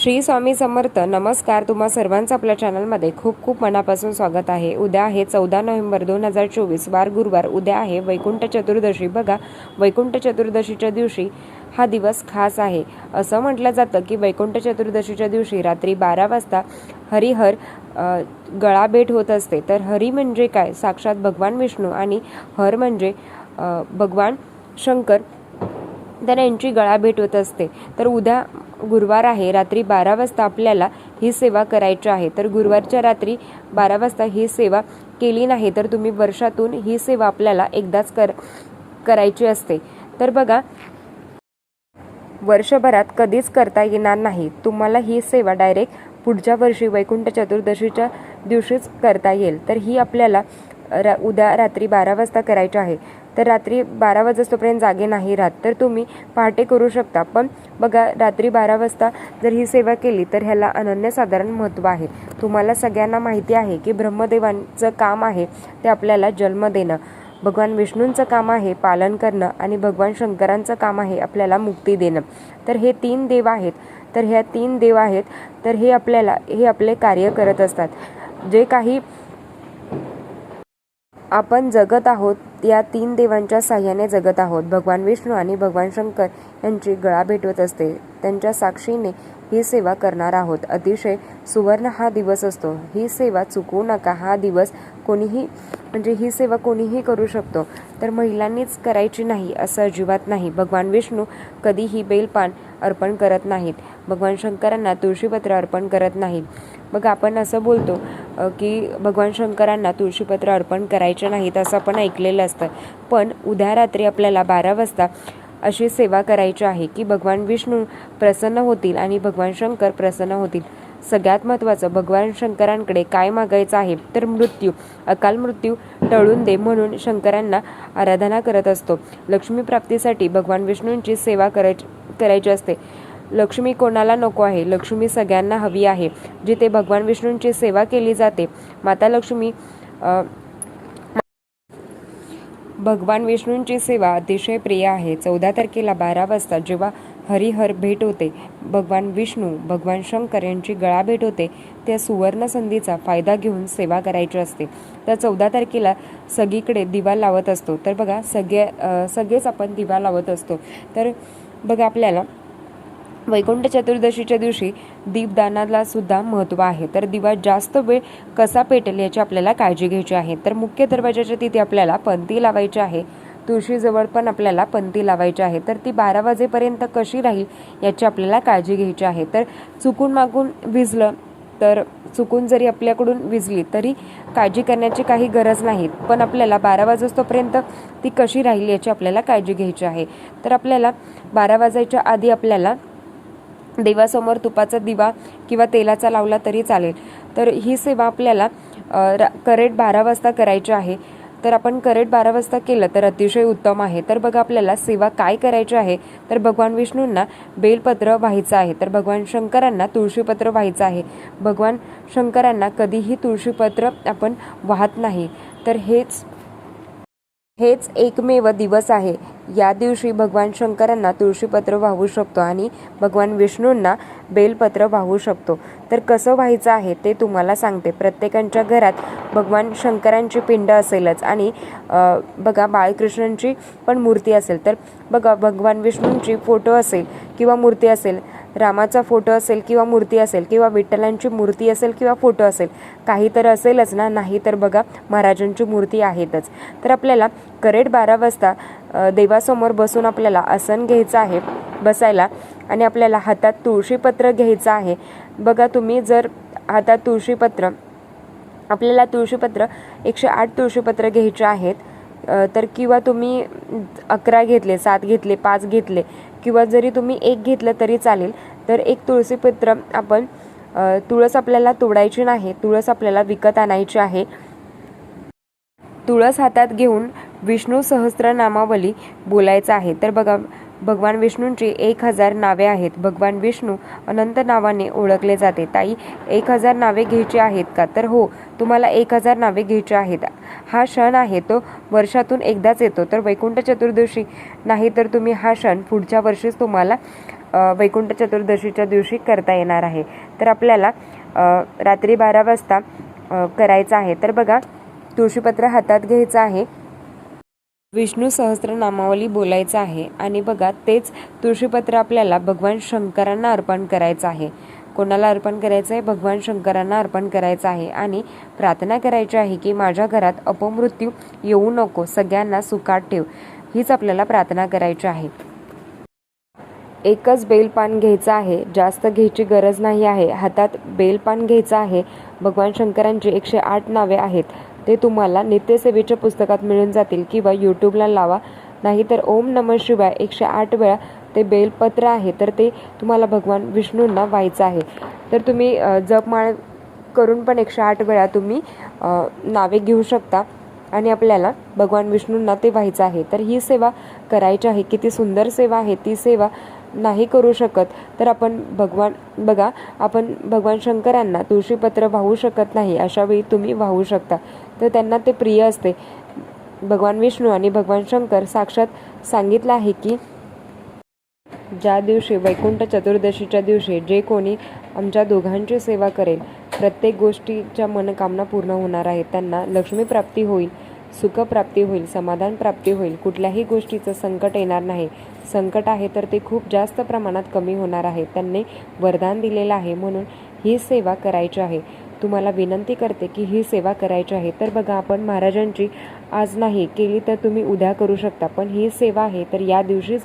श्री स्वामी समर्थ नमस्कार. तुम्हा सर्वांचं आपल्या चॅनलमध्ये खूप खूप मनापासून स्वागत आहे. उद्या आहे चौदा नोव्हेंबर दोन हजार चोवीस. वार गुरुवार. उद्या आहे वैकुंठ चतुर्दशी. बघा वैकुंठ चतुर्दशीच्या दिवशी हा दिवस खास आहे. असं म्हटलं जातं की वैकुंठ चतुर्दशीच्या दिवशी रात्री बारा वाजता हरिहर गळाभेट गळा भेट होत असते. तर हरी म्हणजे काय? साक्षात भगवान विष्णू आणि हर म्हणजे भगवान शंकर. तर यांची गळा भेट होत असते. तर उद्या गुरुवार आहे रात्री बारा वाजता आपल्याला ही सेवा करायची आहे. तर गुरुवारच्या रात्री बारा वाजता ही सेवा केली नाही तर तुम्ही वर्षातून ही सेवा आपल्याला एकदाच कर करायची असते. तर बघा वर्षभरात कधीच करता येणार नाही. तुम्हाला ही सेवा डायरेक्ट पुढच्या वर्षी वैकुंठ चतुर्दशीच्या दिवशीच करता येईल. तर ही आपल्याला रा उद्या रात्री बारा वाजता करायचं आहे. तर रात्री बारा वाजेस्तोपर्यंत जागे नाही राहत. तर तुम्ही पहाटे करू शकता. पण बघा रात्री बारा वाजता जर ही सेवा केली तर ह्याला अनन्यसाधारण महत्त्व आहे. तुम्हाला सगळ्यांना माहिती आहे की ब्रह्मदेवांचं काम आहे ते आपल्याला जन्म देणं. भगवान विष्णूंचं काम आहे पालन करणं आणि भगवान शंकरांचं काम आहे आपल्याला मुक्ती देणं. तर हे तीन देव आहेत. तर ह्या तीन देव आहेत. तर हे आपल्याला हे आपले कार्य करत असतात. जे काही आपण जगत आहोत या तीन देवांच्या साह्याने जगत आहोत. भगवान विष्णू आणि भगवान शंकर यांची गळा भेटवत असते. त्यांच्या साक्षीने ही सेवा करणार आहोत. अतिशय सुवर्ण हा दिवस असतो. ही सेवा चुकवू नका. हा दिवस कोणीही म्हणजे ही सेवा कोणीही करू शकतो. तर महिलांनीच करायची नाही असं अजिबात नाही. भगवान विष्णू कधीही बेलपान अर्पण करत नाहीत. भगवान शंकरांना तुळशीपत्र अर्पण करत नाहीत. मग आपण असं बोलतो की भगवान शंकरांना तुळशीपत्र अर्पण करायचे नाहीत असं आपण ऐकलेलं असतं. पण उद्या रात्री आपल्याला बारा वाजता अशी सेवा करायची आहे की भगवान विष्णू प्रसन्न होतील आणि भगवान शंकर प्रसन्न होतील. सगळ्यात महत्त्वाचं भगवान शंकरांकडे काय मागायचं आहे? तर मृत्यू अकाल मृत्यू टळून दे म्हणून शंकरांना आराधना करत असतो. लक्ष्मी प्राप्तीसाठी भगवान विष्णूंची सेवा करायची करायची असते. लक्ष्मी कोणाला नको आहे? लक्ष्मी सगळ्यांना हवी आहे जिथे भगवान विष्णूंची सेवा केली जाते. माता लक्ष्मी भगवान विष्णूंची सेवा अतिशय प्रिय आहे. चौदा तारखेला बारा वाजता जेव्हा हरिहर भेट होते. भगवान विष्णू भगवान शंकर यांची गळा भेट होते. त्या सुवर्ण संधीचा फायदा घेऊन सेवा करायची असते. तर चौदा तारखेला सगळीकडे दिवा लावत असतो. तर बघा सगळे सगळेच आपण दिवा लावत असतो. तर बघा आपल्याला वैकुंठ चतुर्दशीच्या दिवशी दीपदानाला सुद्धा महत्त्व आहे. तर दिवा जास्त वेळ कसा पेटेल याची आपल्याला काळजी घ्यायची आहे. तर मुख्य दरवाजाच्या तिथे आपल्याला पंती लावायची आहे. तुळशीजवळ पण आपल्याला पंती लावायची आहे. तर ती बारा वाजेपर्यंत कशी राहील याची आपल्याला काळजी घ्यायची आहे. तर चुकून मागून विजलं तर चुकून जरी आपल्याकडून विजली तरी काळजी करण्याची काही गरज नाही. पण आपल्याला बारा वाजतोपर्यंत ती कशी राहील याची आपल्याला काळजी घ्यायची आहे. तर आपल्याला बारा वाजायच्या आधी आपल्याला देवासमोर तुपाचा दिवा किंवा तेलाचा लावला तरी चालेल. तर ही सेवा आपल्याला अ, रा- करेक्ट बारा वाजता करायची आहे. तर आपण करेक्ट बारा वाजता केलं तर अतिशय उत्तम आहे. तर बघा आपल्याला सेवा काय करायची आहे? तर भगवान विष्णूंना बेलपत्र व्हायचं आहे. तर भगवान शंकरांना तुळशीपत्र व्हायचं आहे. भगवान शंकरांना कधीही तुळशीपत्र आपण वाहत नाही. तर हेच हेच एकमेव दिवस आहे. या दिवशी भगवान शंकरांना तुळशीपत्र वाहू शकतो आणि भगवान विष्णूंना बेलपत्र वाहू शकतो. तर कसं व्हायचं आहे ते तुम्हाला सांगते. प्रत्येकांच्या घरात भगवान शंकरांची पिंड असेलच आणि बघा बाळकृष्णांची पण मूर्ती असेल. तर बघा भगवान विष्णूंची फोटो असेल किंवा मूर्ती असेल रामाचा फोटो असेल किंवा मूर्ती असेल किंवा विठ्ठलांची मूर्ती असेल किंवा फोटो असेल काही तर असेलच ना? नाही तर बघा महाराजांची मूर्ती आहेतच. तर आपल्याला करेट बारा वाजता देवासमोर बसून आपल्याला आसन घ्यायचं आहे बसायला. आणि आपल्याला हातात तुळशीपत्र घ्यायचं आहे. बघा तुम्ही जर हातात तुळशीपत्र आपल्याला तुळशीपत्र एकशे आठ तुळशीपत्र घ्यायचे आहेत. तर किंवा तुम्ही अकरा घेतले सात घेतले पाच घेतले किंवा जरी तुम्ही एक घेतलं तरी चालेल. तर एक तुळशीपत्र आपण तुळस आपल्याला तोडायची नाही तुळस आपल्याला विकत आणायची आहे. तुळस हातात घेऊन विष्णू सहस्रनामावली बोलायचं आहे. तर बघा भगवान विष्णूंची एक हजार नावे आहेत. भगवान विष्णू अनंत नावाने ओळखले जाते. ताई एक हजार नावे घ्यायची आहेत का? तर हो तुम्हाला एक हजार नावे घ्यायची आहेत. हा क्षण आहे तो वर्षातून एकदाच येतो. तर वैकुंठ चतुर्दशी नाही तर तुम्ही हा क्षण पुढच्या वर्षीच तुम्हाला वैकुंठ चतुर्दशीच्या दिवशी करता येणार आहे. तर आपल्याला रात्री बारा वाजता करायचं आहे. तर बघा तुळशीपत्र हातात घ्यायचं आहे. विष्णू सहस्त्रनामावली बोलायचं आहे. आणि बघा तेच तुळशीपत्र आपल्याला भगवान शंकरांना अर्पण करायचं आहे. कोणाला अर्पण करायचं आहे? भगवान शंकरांना अर्पण करायचं आहे. आणि प्रार्थना करायची आहे की माझ्या घरात अपमृत्यू येऊ नको सगळ्यांना सुखात ठेव. हीच आपल्याला प्रार्थना करायची आहे. एकच बेलपान घ्यायचं आहे. जास्त घ्यायची गरज नाही आहे. हातात बेलपान घ्यायचं आहे. भगवान शंकरांची एकशे आठ नावे आहेत. ते तुम्हाला नित्यसेवेच्या पुस्तकात मिळून जातील किंवा यूट्यूबला लावा. नाहीतर ओम नम शिवाय एकशे आठ वेळा ते बेलपत्र आहे तर ते तुम्हाला भगवान विष्णूंना व्हायचं आहे. तर तुम्ही जपमाळ करून पण एकशे आठ वेळा तुम्ही नावे घेऊ शकता आणि आपल्याला भगवान विष्णूंना ते व्हायचं आहे. तर ही सेवा करायची आहे. किती सुंदर सेवा आहे ती सेवा नाही करू शकत. तर आपण भगवान बघा आपण भगवान शंकरांना तुळशीपत्र वाहू शकत नाही अशा वेळी तुम्ही वाहू शकता. तर त्यांना ते प्रिय असते. भगवान विष्णू आणि भगवान शंकर साक्षात सांगितलं आहे की ज्या दिवशी वैकुंठ चतुर्दशीच्या दिवशी जे कोणी आमच्या दोघांची सेवा करेल प्रत्येक गोष्टीच्या मनकामना पूर्ण होणार आहेत. त्यांना लक्ष्मी प्राप्ती होईल सुखप्राप्ती होईल समाधान प्राप्ती होईल. कुठल्याही गोष्टीचं संकट येणार नाही. संकट आहे तर ते खूप जास्त प्रमाणात कमी होणार आहे. त्यांनी वरदान दिलेलं आहे म्हणून ही सेवा करायची आहे. तुम्हाला विनंती करते की ही सेवा करायची आहे. तर बघा आपण महाराजांची आज नाही केली तर तुम्ही उद्या करू शकता. पण ही सेवा आहे तर या दिवशीच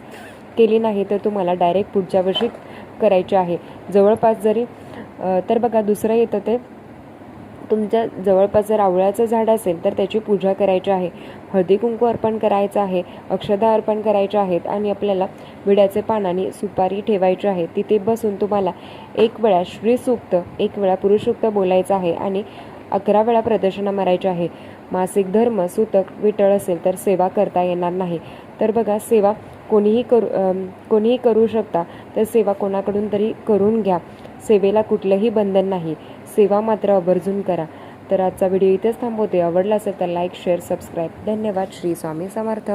केली नाही तर तुम्हाला डायरेक्ट पुढच्या वर्षी करायची आहे. जवळपास जरी तर बघा दुसरं येतं ते तुमच्या जवळपास जर आवळ्याचं झाड असेल तर त्याची पूजा करायची आहे. हळदी कुंकू अर्पण करायचं आहे अक्षदा अर्पण करायच्या आहेत आणि आपल्याला विड्याचे पान आणि सुपारी ठेवायची आहे. तिथे बसून तुम्हाला एक वेळा श्रीसूक्त एक वेळा पुरुषसूक्त बोलायचं आहे आणि अकरा वेळा प्रदर्शना मारायची आहे. मासिक धर्म सूतक विटळ असेल तर सेवा करता येणार नाही. तर बघा सेवा कोणीही करू कोणीही करू शकता तर सेवा कोणाकडून तरी करून घ्या. सेवेला कुठलंही बंधन नाही. सेवा मात्र आवर्जून करा. तर आजचा व्हिडिओ इथेच थांबवते. आवडला असेल तर लाईक शेअर सबस्क्राईब धन्यवाद. श्री स्वामी समर्थ.